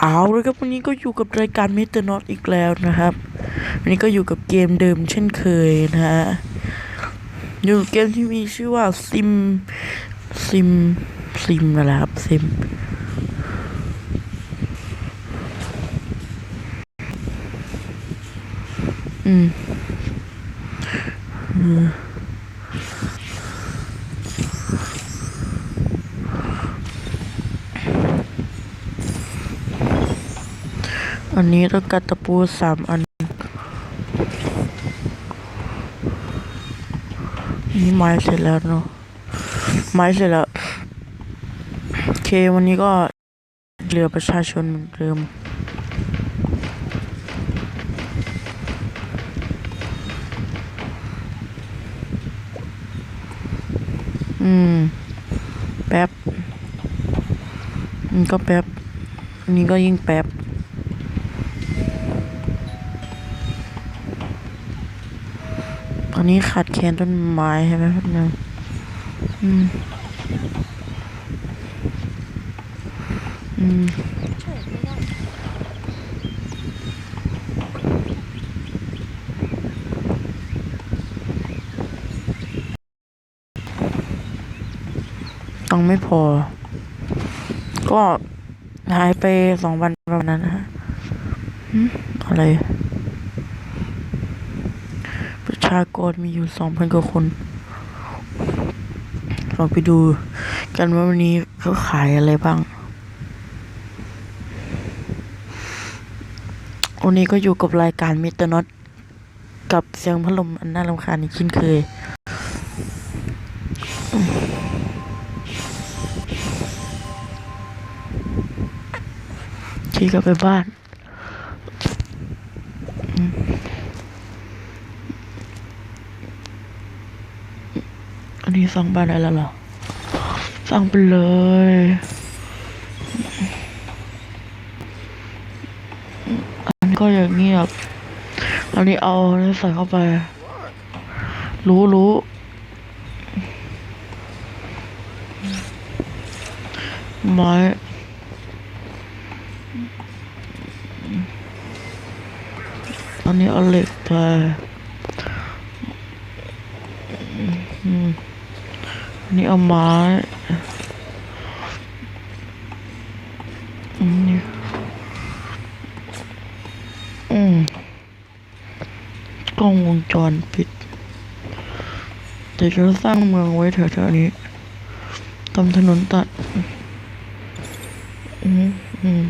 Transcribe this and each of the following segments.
เอาเลยครับวันนี้ก็อยู่กับรายการมิสเตอร์น็อตอีกแล้วนะครับ วันนี้ก็อยู่กับเกมเดิมเช่นเคยนะฮะอยู่เกมที่มีชื่อว่าซิมซิมซิมนั่นแหละครับซิมอืมอั อันนี้ต้องกัดตะปูสามอัน นี่ไม้เสร็จแล้วเนาะ ไม้เสร็จแล้ว โอเควันนี้ก็เรือประชาชนเหมือนเดิมอืม แป๊บนนี้ก็แป๊บนนี้ก็ยิ่งแป๊บ อนนี้ขาดแคลนต้นไม้ใช่ไหมครับเนี่ยอืม อืมตังไม่พอ ก็หายไปสองวันประมาณนั้นนะฮะอะไร รากรมีอยู่สองพันกว่าคน เราไปดูกันว่าวันนี้เขาขายอะไรบ้าง วันนี้ก็อยู่กับรายการมิเตอร์น็อตกับเสียงพัดลมอันน่ารำคาญอีกเช่นเคยขี่กลับไปบ้านอืมอั นี้สร้างบ้านได้แล้วเหรอสร้างไปเลยอันนี้ก็อย่างเงียบอันนี้เอาแล้ใส่เข้าไป รู้รู้ไม้อันนี้เอาเหล็กไปอืม นนี้เอาไม้อันนี้อืมกล้องวงจรปิดเดี๋ยวจะสร้างเมืองไว้แถวๆนี้ตามถนนตัด อืมอืม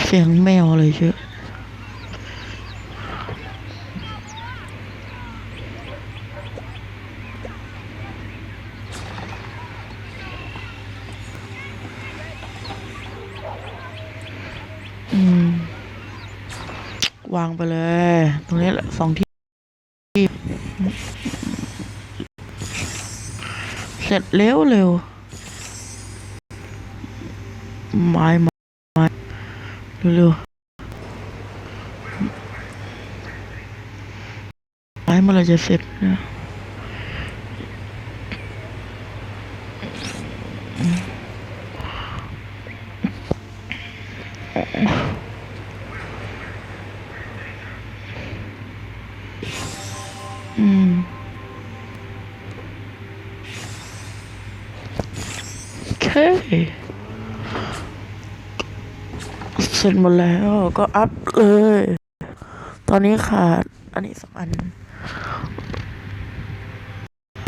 เสียงแมวเลยเชื่ออืมวางไปเลย ตรงนี้แหละสองที่ เสร็จเร็วเร็วไม้ไม้ไม้ เร็วๆไม้เมื่อไรจะเสร็จนะอืมโอเค เสร็จหมดแล้วก็อัพเลย ตอนนี้ขาดอันนี้สองอัน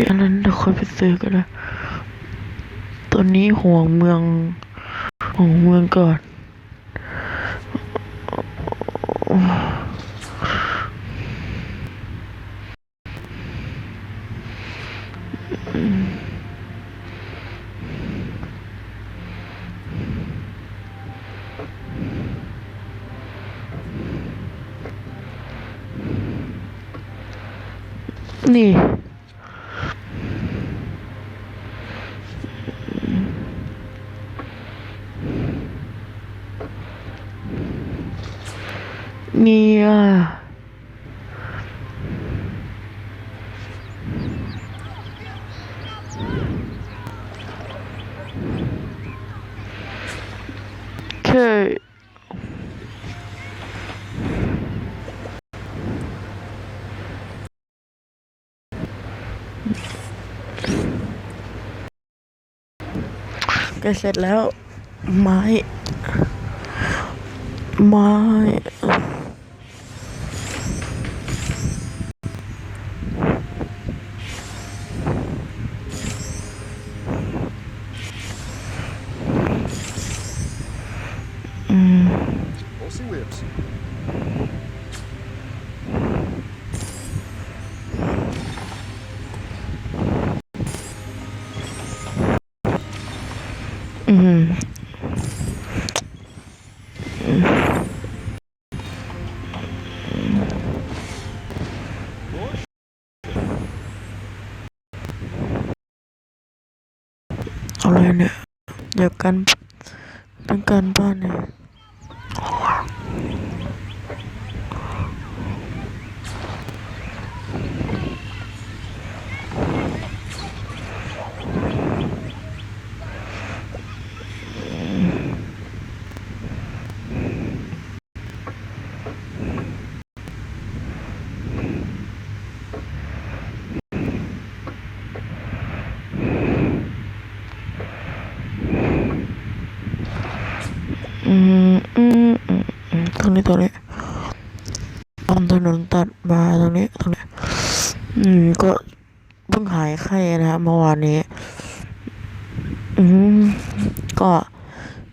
อันนั้นเดี๋ยวค่อยไปซื้อก็ได้ตอนนี้ห่วงเมืองห่วงเมืองก่อน นี่ เนี่ยโอเค ก็เสร็จแล้ว ไม้ ไม้ เดียวกันเป็นการบ้านเนี่ยอืมอืมอืมอืม ตรงนี้ตรงนี้ตอนถนนตัดมาตรงนี้ตรงนี้ อืม ก็เพิ่งหายไข้นะฮะเมื่อวานนี้ อืม ก็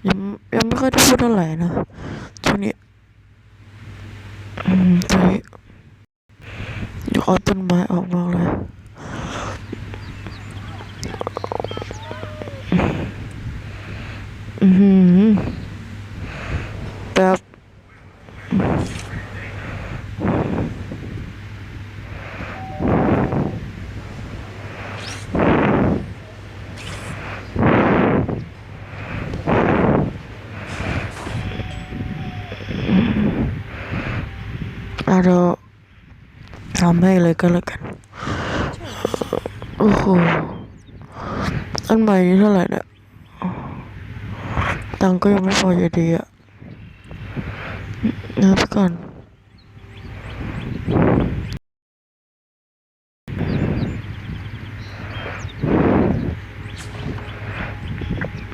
ยังยังไม่ค่อยได้พูดเท่าไหร่นะช่วงนี้ อืมตรงนี้เดี๋ยวเอาต้นไม้ออกมาเลยอือหือแบบ อะเราทำให้เลยก็แล้วกัน โอ้โห อันใหม่นี้เท่าไหร่เนี่ย ตังค์ก็ยังไม่พออยู่ดีอะนะไปก่อน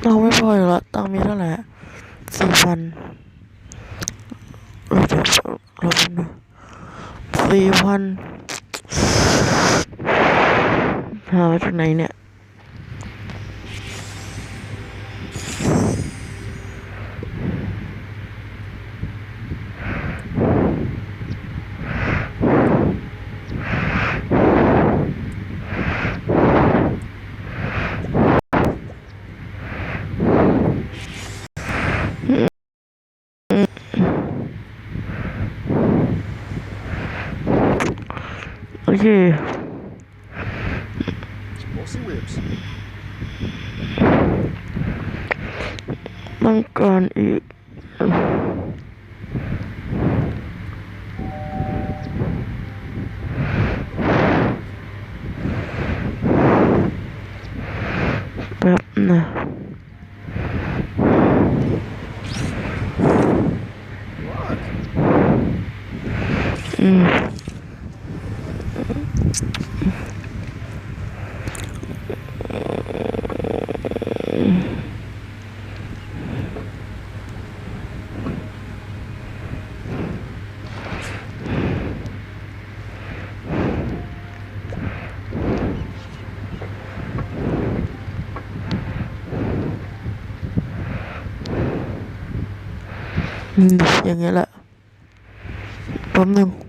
ตังค์ไม่พออยู่ละตังค์มีเท่าไหร่สี่พันเราจะเราเป็น สี่พันหามาจากไหนเนี่ย โอเค Aussie whips. ต้อ งการอีกแป๊บนะ Look. อืมอืมอย่างเงี้ยแหละแป๊บหนึง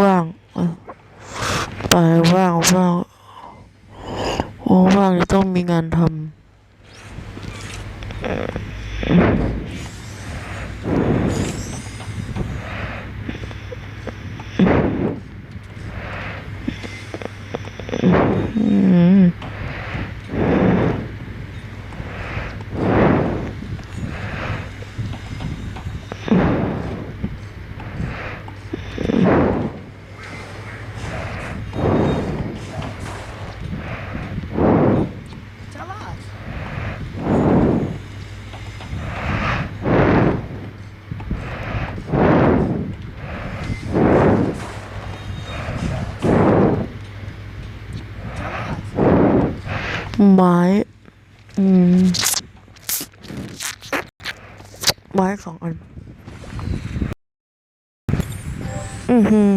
ว่างไปว่างว่างโอ้ว่างจะต้องมีงานทำ ไม้ อืม ไม้สองอัน อือหือ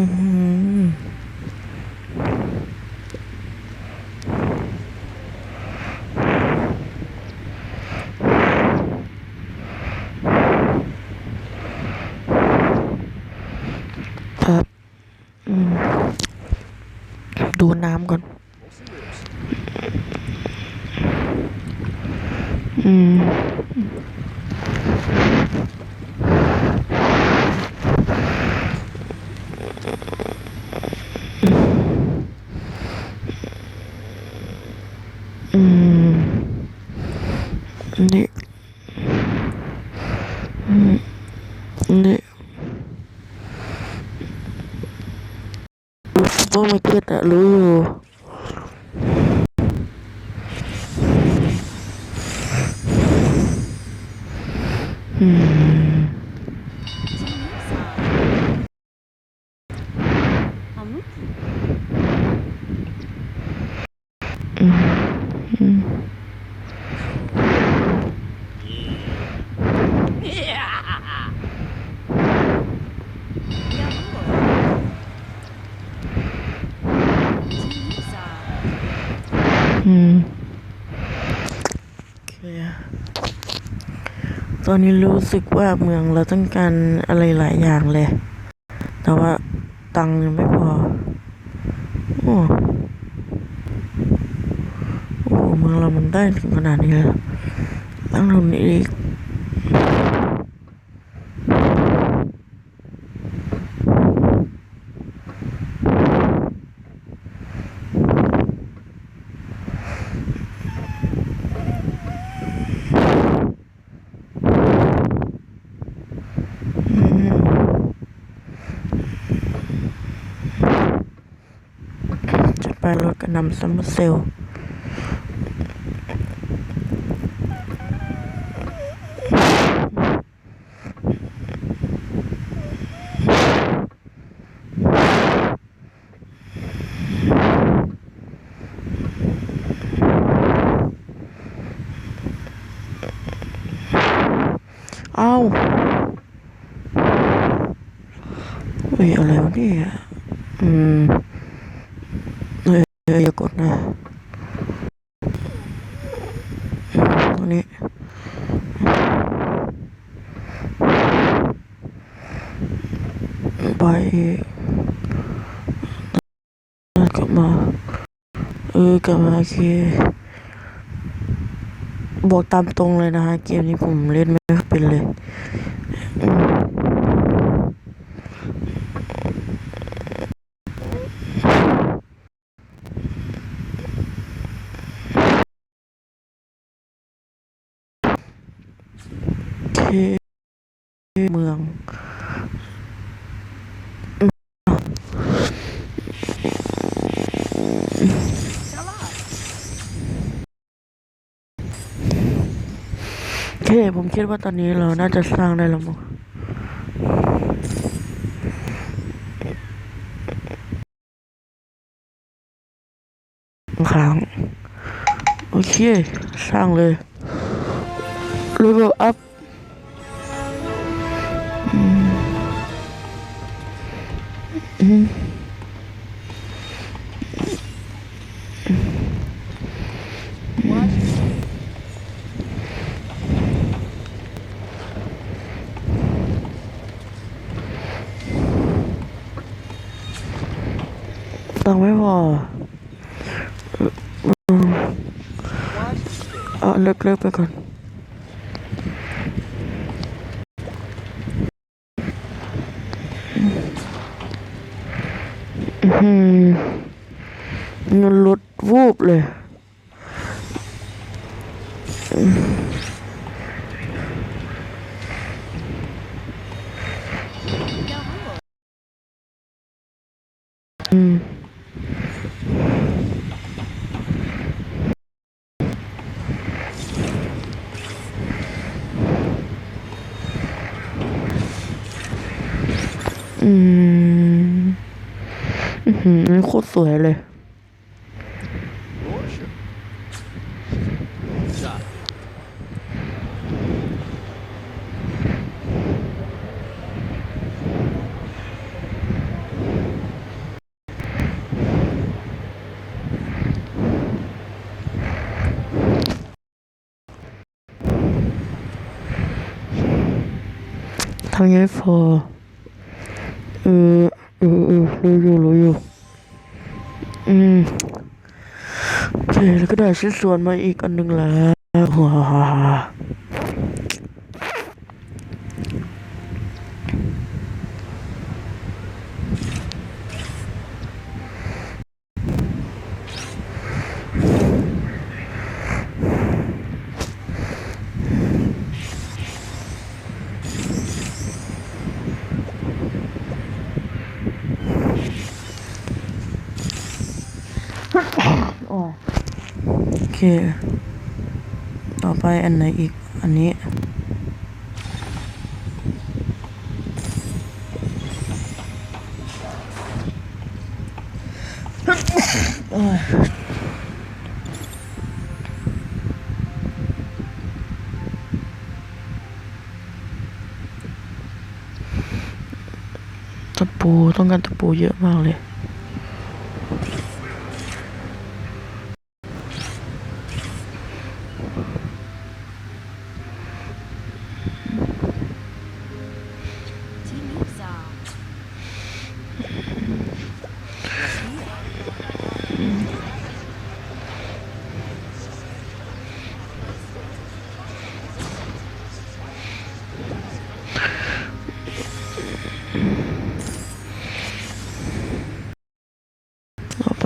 ครับ อืม ดูน้ำก่อน Mostly ribs. อืม อืม นี่ อืม นี่ซูเปอร์มาร์เก็ตอะรู้อยู่ อืม อืม อืม อืมโอเคต อนนี้รู้สึกว่าเมืองเราต้องการอะไรหลายอย่างเลย แต่ว่าตังค์ยังไม่พอ โอ้โอ้เมืองเรามันได้ถึงขนาดนี้เลยเหรอตั้งทุนอีก จะไปรถกระ นำซัมเมอร์เซลเอ้าเฮ้ยอะไรวะเนี่ยอืม เอ้ยอย่ากดนะตรงนี้ไปกลับมาเออกลับมาโอบอกตามตรงเลยนะฮะ เกมนี้ผมเล่นไม่ค่อยเป็นเลยอืมโอเคเมือง โอ เค ผมคิดว่าตอนนี้เราน่าจะสร้างได้แล้วมั้งครั้งโอเค สร้างเลย level up อืมอืม ตังค์ไม่พอเอาเลิกเลิกไปก่อนอื้อหือเงินลดวูบเลย อืม อืมอือหือโคตรสวยเลย Lordship. Shot. ทำยังไม่พ อเออเออเออรู้อยู่รู้อยู่อืมโอเคแล้วก็ได้ชิ้นส่วนมาอีกอันหนึ่งแล้วว้า ต่อไปอันไหนอีก อันนี้ตะปูต้องการตะปูเยอะมากเลย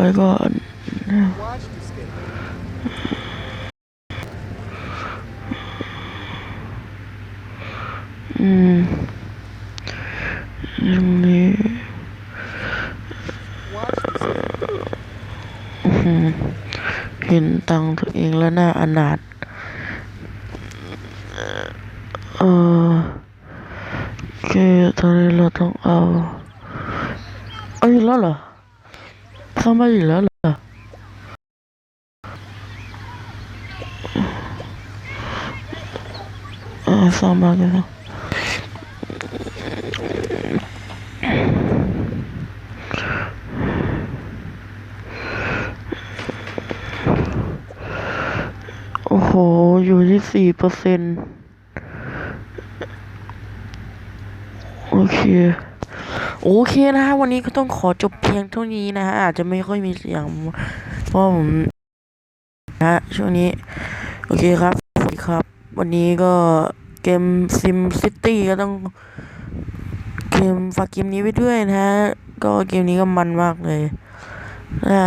ต่อไปก็ Watch this game. อืมตรงนี้เห็นตังตัวเองแล้วน่าอนาถเออโอเคตอนนี้เราต้องเอาอีกแล้วเหรอ เข้ามาอีกแล้วเหรอเออสองบาทกันแล้วโอ้โห อยู่ที่สี่เปอร์เซ็นต์โอเค โอเคนะฮะวันนี้ก็ต้องขอจบเพียงเท่านี้นะฮะอาจจะไม่ค่อยมีเสียงเพราะผมนะฮะช่วงนี้ โอเคครับสวัสดีครับ วันนี้ก็เกมซิมซิตี้ก็ต้องเกมฝากเกมนี้ไว้ด้วยนะฮะก็เกมนี้ก็มันมากเลยถ้า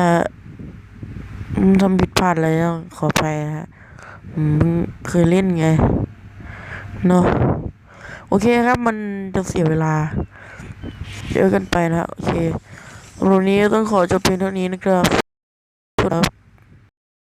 ทำผิดพลาดอะไรก็ขออภัยนะฮะผมเพิ่งเคยเล่นไงเนาะโอเคครับมันจะเสียเวลา เยอะกันไปนะโอเควันนี้ต้องขอจบเพียงเท่านี้นะครับครับ